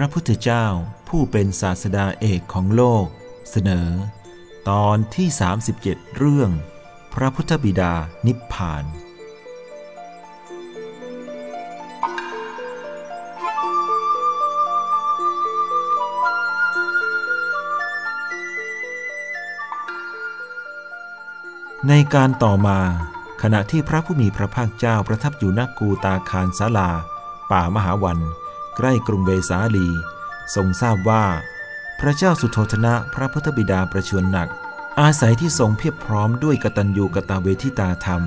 ระพุทธเจ้าผู้เป็นศาสดาเอกของโลก เสนอ ตอนที่ 37 เรื่อง พระพุทธบิดานิพพานในการต่อมา ขณะที่พระผู้มีพระภาคเจ้าประทับอยู่ณกูตาคารศาลา ป่ามหาวัน ใกล้กรุงเวสาลี ทรงทราบว่า พระเจ้าสุโธธนะพระพุทธบิดาประชวรหนัก อาศัยที่ทรงเพียบพร้อมด้วยกตัญญูกตาเวทิตาธรรม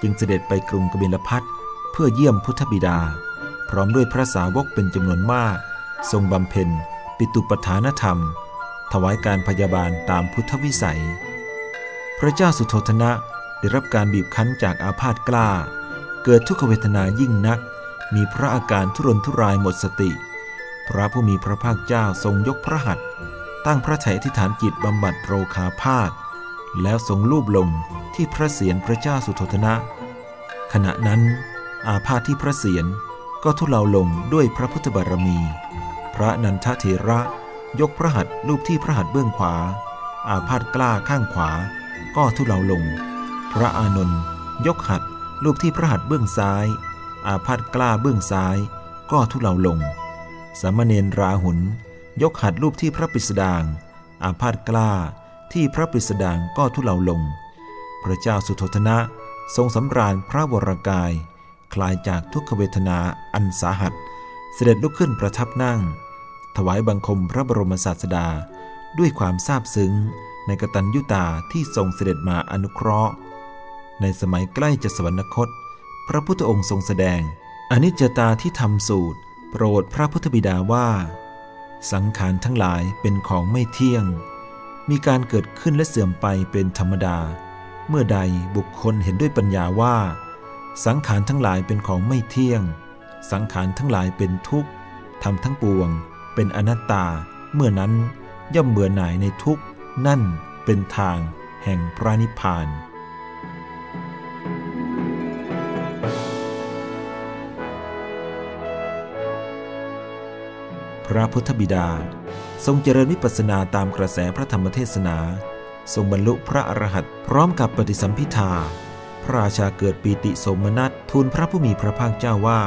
จึงเสด็จไปกรุงกบิลพัทเพื่อเยี่ยมพุทธบิดา พร้อมด้วยพระสาวกเป็นจำนวนมาก ทรงบำเพ็ญ ปิตุปทานธรรม ถวายการพยาบาลตามพุทธวิสัย พระเจ้าสุโธธนะได้รับการบีบคั้นจากอาพาธกล้า เกิดทุกขเวทนายิ่งนัก มีพระอาการทุรนทุรายหมดสติ พระผู้มีพระภาคเจ้าทรงยกพระหัตถ์ตั้งพระไถ่อธิฐานจิตบำบัดโรคาพาธแล้วทรงลูบลงที่พระเศียรพระเจ้าสุโธธนะ ขณะนั้น อาพาธที่พระเศียรก็ทุเลาลงด้วยพระพุทธบารมี พระนันทเถระยกพระหัตถ์ลูบที่พระหัตถ์เบื้องขวา อาพาธกล้าข้างขวา ก็ทุเลาลง พระอานนท์ยกหัตถ์ลูบที่พระหัตถ์เบื้องซ้าย อาพาธกล้าเบื้องซ้าย ก็ทุเลาลง สามเณรราหุลยกหัดรูปที่พระปิสดาง อาพาธกล้าที่พระปิสดางก็ทุเลาลง พระเจ้าสุโธทนะทรงสำราญพระวรกาย คลายจากทุกขเวทนาอันสาหัส เสด็จลุกขึ้นประทับนั่ง ถวายบังคมพระบรมศาสดา ด้วยความซาบซึ้งในกตัญญุตาที่ทรงเสด็จมาอนุเคราะห์ ในสมัยใกล้จะสวรรคต พระพุทธองค์ทรงแสดง อนิจจตาที่ทำสูตร โปรดพระพุทธบิดาว่า สังขารทั้งหลายเป็นของไม่เที่ยง มีการเกิดขึ้นและเสื่อมไปเป็นธรรมดา เมื่อใดบุคคลเห็นด้วยปัญญาว่า สังขารทั้งหลายเป็นของไม่เที่ยง สังขารทั้งหลายเป็นทุกข์ทำทั้งปวง เป็นอนัตตา เมื่อนั้นย่อมเบื่อหน่ายในทุกข์นั่นเป็นทางแห่งพระนิพพาน พระพุทธบิดา ทรงเจริญวิปัสสนาตามกระแสพระธรรมเทศนา ทรงบรรลุพระอรหันต์พร้อมกับปฏิสัมพิทาพระราชาเกิดปีติสมนัตทูลพระผู้มีพระภาคเจ้าว่า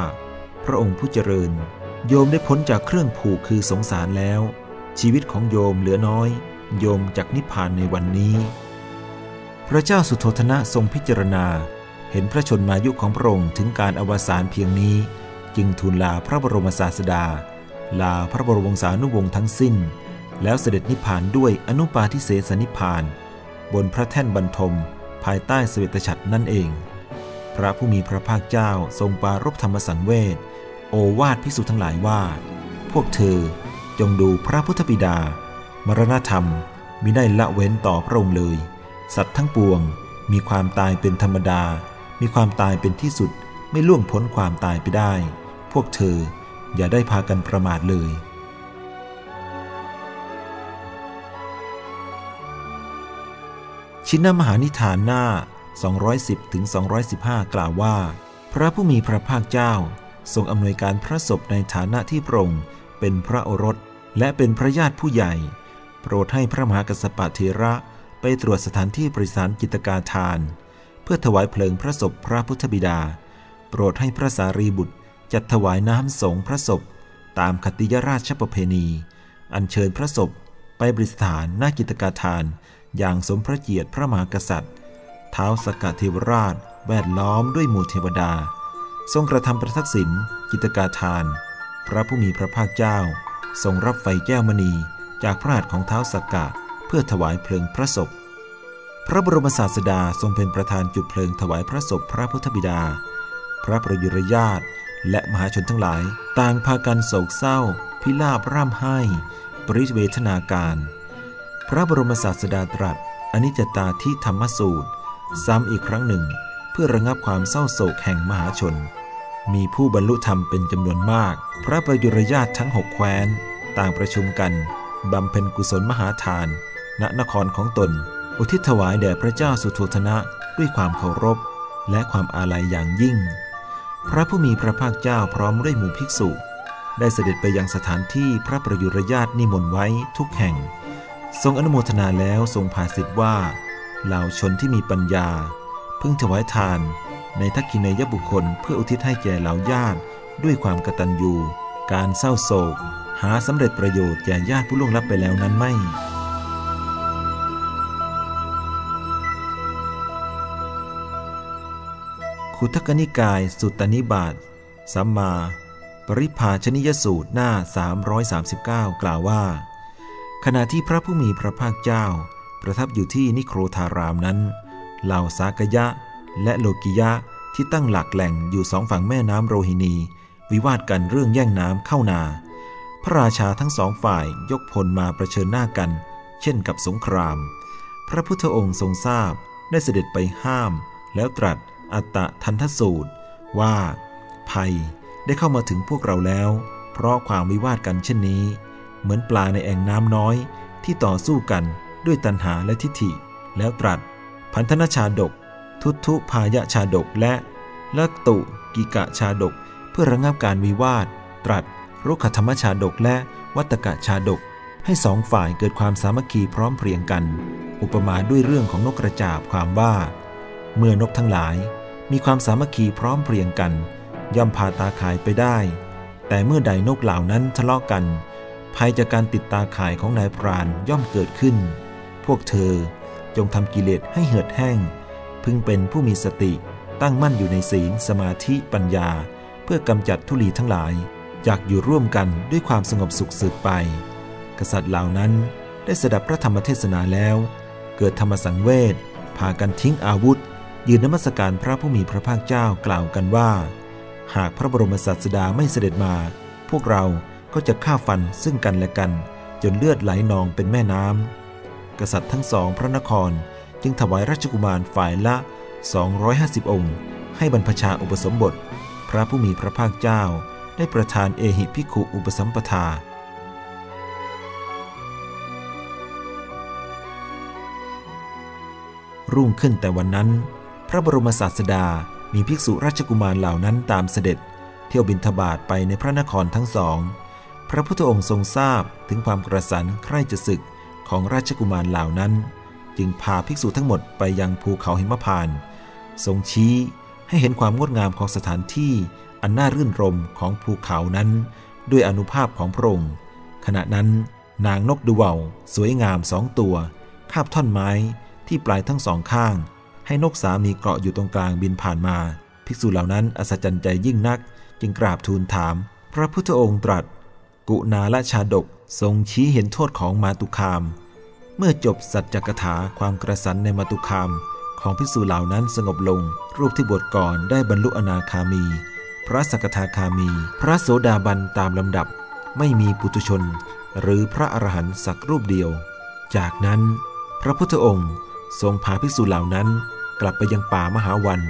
พระองค์ผู้เจริญ โยมได้พ้นจากเครื่องผูกคือสงสารแล้ว ชีวิตของโยมเหลือน้อย โยมจากนิพพานในวันนี้ พระเจ้าสุโธทนะทรงพิจารณา เห็นพระชนมายุของพระองค์ถึงการอวสานเพียงนี้ จึงทูลลาพระบรมศาสดา ลาพระบรมวงศานุวงศ์ทั้งสิ้น แล้วเสด็จนิพพานด้วยอนุปาทิเสสนิพพาน บนพระแท่นบรรทม ภายใต้สเวตฉัตรนั่นเอง พระผู้มีพระภาคเจ้าทรงปรารบธรรมสังเวชโอวาทพิสุทั้งหลายว่า พวกเธอจงดูพระพุทธบิดา มรณธรรมมิได้ละเว้นต่อพระองค์เลย สัตว์ทั้งปวง มีความตายเป็นธรรมดา มีความตายเป็นที่สุดไม่ล่วงพ้นความตายไปได้ พวกเธอ อย่าได้พากันประมาทเลย ชินมหานิทานหน้า 210ถึง215 กล่าวว่า พระผู้มีพระภาคเจ้า ทรงอำนวยการพระศพในฐานะที่พระองค์เป็นพระโอรสและเป็นพระญาติผู้ใหญ่ โปรดให้พระมหากัสสปะเทระไปตรวจสถานที่บริสารจิตกาทาน เพื่อถวายเพลิงพระศพพระพุทธบิดา โปรดให้พระสารีบุตร จัดถวายน้ำสงพระศพ ตามคติยราชประเพณี อัญเชิญพระศพ ไปบริสถานหน้ากิตกาทาน อย่างสมพระเกียรติพระมหากษัตริย์ เท้าสกเทวราช แวดล้อมด้วยหมู่เทวดา ทรงกระทำประทักษิณกิตกาทาน พระผู้มีพระภาคเจ้า ทรงรับไฟแก้วมณีจากพระหัตถ์ของเท้าสกกะเพื่อถวายเพลิงพระศพ พระบรมศาสดาทรงเป็นประธานจุดเพลิงถวายพระศพพระพุทธบิดา พระประยุรญาติ และมหาชนทั้งหลาย ต่างพากันโศกเศร้า พิลาบร่ำไห้ ปริเวทนาการ พระบรมศาสดาตรัสอนิจจตาที่ธรรมสูตร ซ้ำอีกครั้งหนึ่ง เพื่อระงับความเศร้าโศกแห่งมหาชน มีผู้บรรลุธรรมเป็นจำนวนมาก พระประยุรญาติทั้งหกแคว้น ต่างประชุมกันบำเพ็ญกุศลมหาทาน ณนครของตน อุทิศถวายแด่พระเจ้าสุโธทนะด้วยความเคารพ และความอาลัยอย่างยิ่ง พระผู้มีพระภาคเจ้าพร้อมด้วยหมู่ภิกษุ ได้เสด็จไปยังสถานที่พระประยุรญาตนิมนต์ไว้ทุกแห่ง ทรงอนุโมทนาแล้วทรงภาสิทธิ์ว่าเหล่าชนที่มีปัญญา พึ่งถวายทาน ในทักขินยบุคคลเพื่ออุทิศให้แก่เหล่าญาติ ด้วยความกตัญญูการเศร้าโศก หาสำเร็จประโยชน์แก่ญาติผู้ล่วงลับไปแล้วนั้นไม่ ขุทกนิกายสุตตนิบาตสัมมา ปริภาชนิยสูตรหน้า 339 กล่าวว่า ขณะที่พระผู้มีพระภาคเจ้า ประทับอยู่ที่นิโครธารามนั้น เหล่าสากยะ และโลกิยะที่ตั้งหลักแหล่งอยู่สองฝั่งแม่น้ำโรหินี วิวาทกันเรื่องแย่งน้ำเข้านา พระราชาทั้งสองฝ่ายยกพลมาประชิญหน้ากัน เช่นกับสงคราม พระพุทธองค์ทรงทราบได้เสด็จไปห้าม แล้วตรัส อัตตะทันทสูตร ว่า ภัยได้เข้ามาถึงพวกเราแล้ว เพราะความวิวาทกันเช่นนี้ เหมือนปลาในแอ่งน้ำน้อย ที่ต่อสู้กันด้วยตัณหาและทิฏฐิ แล้วตรัส พันธนชาดก ทุตุพายะชาดกและลักตุกิกะชาดก เพื่อระงับการวิวาท ตรัสรุกขธรรมชาดกและวัตกะชาดก ให้สองฝ่ายเกิดความสามัคคีพร้อมเพรียงกัน อุปมาด้วยเรื่องของนกกระจาบความว่า เมื่อนกทั้งหลาย มีความสามัคคีพร้อมเพรียงกัน ย่อมพาตาข่ายไปได้ แต่เมื่อใดนกเหล่านั้นทะเลาะกัน ภัยจากการติดตาข่ายของนายพรานย่อมเกิดขึ้น พวกเธอจงทำกิเลสให้เหือดแห้ง พึงเป็นผู้มีสติตั้งมั่นอยู่ในศีลสมาธิปัญญา เพื่อกำจัดทุลีทั้งหลายอยากอยู่ร่วมกันด้วยความสงบสุขสืบไป กษัตริย์เหล่านั้นได้สดับพระธรรมเทศนาแล้ว เกิดธรรมสังเวชพากันทิ้งอาวุธ ยืนนมัสการพระผู้มีพระภาคเจ้ากล่าวกันว่า หากพระบรมศาสดาไม่เสด็จมา พวกเราก็จะฆ่าฟันซึ่งกันและกัน จนเลือดไหลนองเป็นแม่น้ำกษัตริย์ทั้งสองพระนครจึงถวายราชกุมารฝ่ายละ 250 องค์ ให้บรรพชาอุปสมบท พระผู้มีพระภาคเจ้าได้ประทานเอหิภิกขุอุปสัมปทารุ่งขึ้นแต่วันนั้น พระบรมศาสดามีภิกษุราชกุมารเหล่านั้นตามเสด็จ เที่ยวบินทบาทไปในพระนครทั้งสอง พระพุทธองค์ทรงทราบถึงความกระสันใคร่จะศึกของราชกุมารเหล่านั้น จึงพาภิกษุทั้งหมดไปยังภูเขาหิมพานต์ทรงชี้ให้เห็นความงดงามของสถานที่อันน่ารื่นรมของภูเขานั้น ด้วยอนุภาพของพระองค์ขณะนั้นนางนกดูเวาสวยงามสองตัว คาบท่อนไม้ที่ปลายทั้งสองข้าง ให้นกสามีเกาะอยู่ตรงกลางบินผ่านมา ภิกษุเหล่านั้นอัศจรรย์ใจยิ่งนัก จึงกราบทูลถาม พระพุทธองค์ตรัส กุณาละชาดกทรงชี้เห็นโทษของมาตุคาม เมื่อจบสัจจกถาความกระสันในมาตุคาม ของภิกษุเหล่านั้นสงบลง รูปที่บวชก่อนได้บรรลุอนาคามี พระสกทาคามี พระโสดาบันตามลำดับ ไม่มีปุตุชน หรือพระอรหันต์สักรูปเดียว จากนั้น พระพุทธองค์ทรงพาภิกษุเหล่านั้น กลับไปยังป่ามหาวัน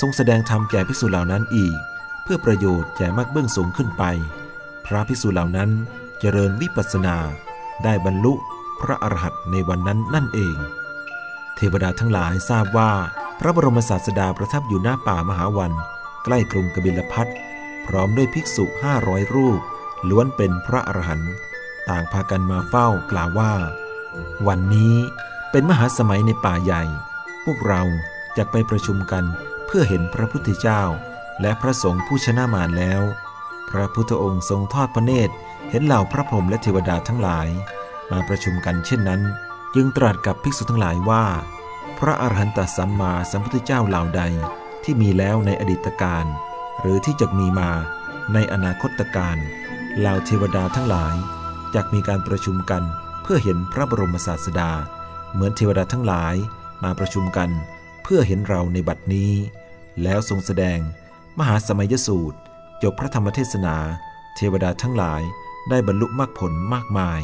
ทรงแสดงธรรมแก่ภิกษุเหล่านั้นอีก เพื่อประโยชน์แก่มากเบื้องสูงขึ้นไป พระภิกษุเหล่านั้นเจริญวิปัสสนา ได้บรรลุพระอรหันต์ในวันนั้นนั่นเอง เทวดาทั้งหลายทราบว่าพระบรมศาสดาประทับอยู่หน้าป่ามหาวัน ใกล้กรุงกบิลพัทพร้อมด้วยภิกษุห้าร้อยรูป ล้วนเป็นพระอรหันต์ต่างพากันมาเฝ้ากล่าวว่า วันนี้เป็นมหาสมัยในป่าใหญ่ พวกเราจะไปประชุมกันเพื่อเห็นพระพุทธเจ้า และพระสงฆ์ผู้ชนะมารแล้ว พระพุทธองค์ทรงทอดพระเนตร เห็นเหล่าพระพรหมและเทวดาทั้งหลาย มาประชุมกันเช่นนั้น จึงตรัสกับภิกษุทั้งหลายว่า พระอรหันตสัมมาสัมพุทธเจ้าเหล่าใดที่มีแล้วในอดีตการ หรือที่จะมีมาในอนาคตการเหล่าเทวดาทั้งหลายจะมีการประชุมกันเพื่อเห็นพระบรมศาสดา เหมือนเทวดาทั้งหลาย มาประชุมกันเพื่อเห็นเราในบัดนี้ แล้วทรงแสดงมหาสมัยสูตร จบพระธรรมเทศนา เทวดาทั้งหลายได้บรรลุมรรคผลมากมาย